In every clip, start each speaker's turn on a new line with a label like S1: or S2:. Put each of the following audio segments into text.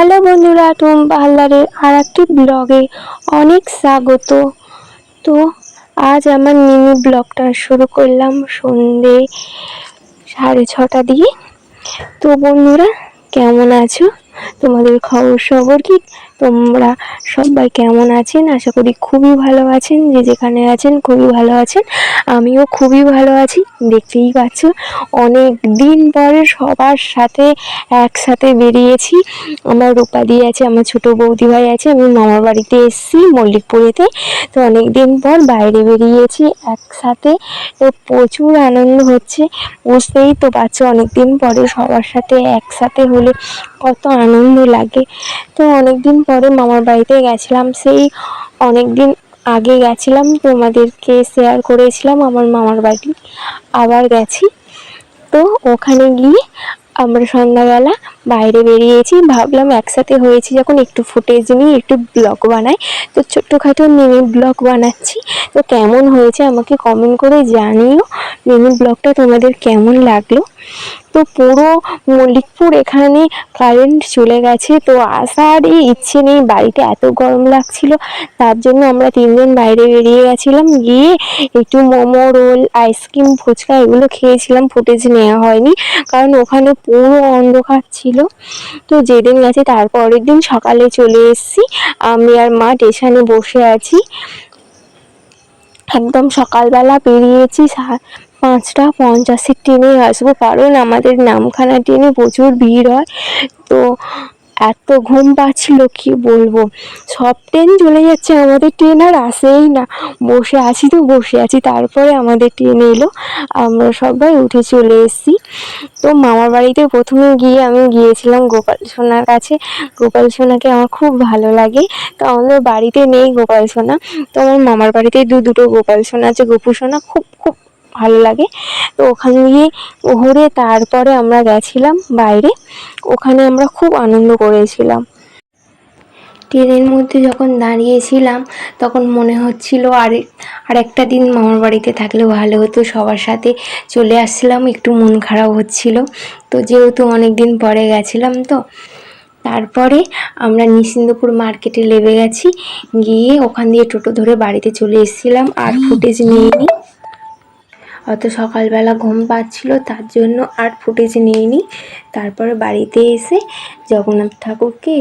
S1: বন্ধুরা টুম পার্লারের আর একটি ব্লগে অনেক স্বাগত। তো আজ আমার মিনি ব্লগটা শুরু করলাম সন্ধে সাড়ে ছটা দিয়ে। তো বন্ধুরা, কেমন আছো? তোমাদের খবর সবর কি? তোমরা সবাই কেমন আছেন? আশা করি খুবই ভালো আছেন। যে যেখানে আছেন, খুবই ভালো আছেন। আমিও খুবই ভালো আছি। দেখতেই পাচ্ছ, অনেক দিন পরে সবার সাথে একসাথে বেরিয়েছি। আমার রূপাদি আছে, আমার ছোট বৌদি ভাই আছে, আমি মামার বাড়িতে এসেছি মল্লিকপুরেতে। তো অনেক দিন পর বাইরে বেরিয়েছি একসাথে। তো প্রচুর আনন্দ হচ্ছে। বুঝতেই তো পারছ, অনেক দিন পরে সবার সাথে একসাথে হলে কত আনন্দ লাগে। তো অনেক দিন পরে মামার বাড়িতে গেছিলাম, সেই অনেক দিন আগে গেছিলাম, তোমাদেরকে শেয়ার করেছিলাম আমার মামার বাড়ি, আবার গেছি। তো ওখানে গিয়ে আমরা সন্ধ্যাবেলা বাইরে বেরিয়েছি, ভাবলাম একসাথে হয়েছি যখন একটু ফুটেজ নিয়ে, একটু ব্লগ বানাই। তো ছোট্টখাটো মিনি ব্লগ বানাচ্ছি। তো কেমন হয়েছে আমাকে কমেন্ট করে জানিও। মিনি ব্লগটা তোমাদের কেমন লাগল? তো পুরো মল্লিকপুর এখানে কারেন্ট চলে গেছে। তো আসারই ইচ্ছে নেই, বাড়িতে এত গরম লাগছিল, তার জন্য আমরা তিনজন বাইরে বেরিয়ে গেছিলাম। গিয়ে একটু মোমো, রোল আইসক্রিম ফুচকা এগুলো খেয়েছিলাম ফুটেজ নেওয়া হয়নি, কারণ ওখানে পুরো অন্ধকার ছিল। তো যেদিন গেছি তারপরের দিন সকালে চলে এসেছি। আমি আর মা স্টেশনে বসে আছি। একদম সকালবেলা বেরিয়েছি পাঁচটা পঞ্চাশের ট্রেনে আসব, কারণ আমাদের নামখানা ট্রেনে প্রচুর ভিড় হয়। তো এত ঘুম পাচ্ছিল, কি বলব? সব ট্রেন চলে যাচ্ছে আমাদের ট্রেন, আর আসেই না। বসে আছি তো, বসে আছি। তারপরে আমাদের ট্রেন এলো। আমরা সবাই উঠে চলে এসেছি। তো মামার বাড়িতে প্রথমে গিয়ে আমি গিয়েছিলাম গোপাল সোনার কাছে। গোপাল সোনাকে আমার খুব ভালো লাগে। তো আমাদের বাড়িতে নেই গোপাল সোনা। তো আমার মামার বাড়িতে দু দুটো গোপাল সোনা আছে। গোপু সোনা খুব খুব ভালো লাগে। তো ওখানে গিয়ে ঘুরে তারপরে আমরা গেছিলাম বাইরে। ওখানে আমরা খুব আনন্দ করেছিলাম। ট্রেনের মধ্যে যখন দাঁড়িয়েছিলাম তখন মনে হচ্ছিল আর আরেকটা দিন মামার বাড়িতে থাকলে ভালো হতো সবার সাথে চলে আসছিলাম একটু মন খারাপ হচ্ছিল। তো যেহেতু অনেক দিন পরে গেছিলাম তো তারপরে আমরা নিশ্চিন্দপুর মার্কেটে লেবে গেছি গিয়ে ওখান দিয়ে টোটো ধরে বাড়িতে চলে এসেছিলাম আর ফুটেজ নিইনি। অত সকালবেলা ঘুম পাচ্ছিল, তার জন্য আর ফুটেজ নিইনি। তারপরে বাড়িতে এসে জগন্নাথ ঠাকুরকে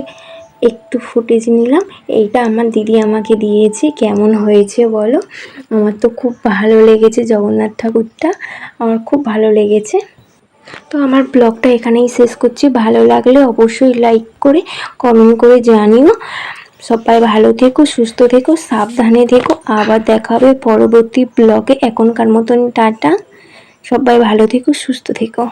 S1: একটু ফুটেজ নিলাম। এইটা আমার দিদি আমাকে দিয়েছে। কেমন হয়েছে বলো? আমার তো খুব ভালো লেগেছে জগন্নাথ ঠাকুরটা। আমার খুব ভালো লেগেছে। তো আমার ব্লগটা এখানেই শেষ করছি। ভালো লাগলে অবশ্যই লাইক করে, কমেন্ট করে জানিও। সবাই ভালো থেকো, সুস্থ থেকো, সাবধানে থেকো। আবার দেখা হবে পরবর্তী ব্লগে এখনকার মতন টাটা। সবাই ভালো থেকো, সুস্থ থেকো।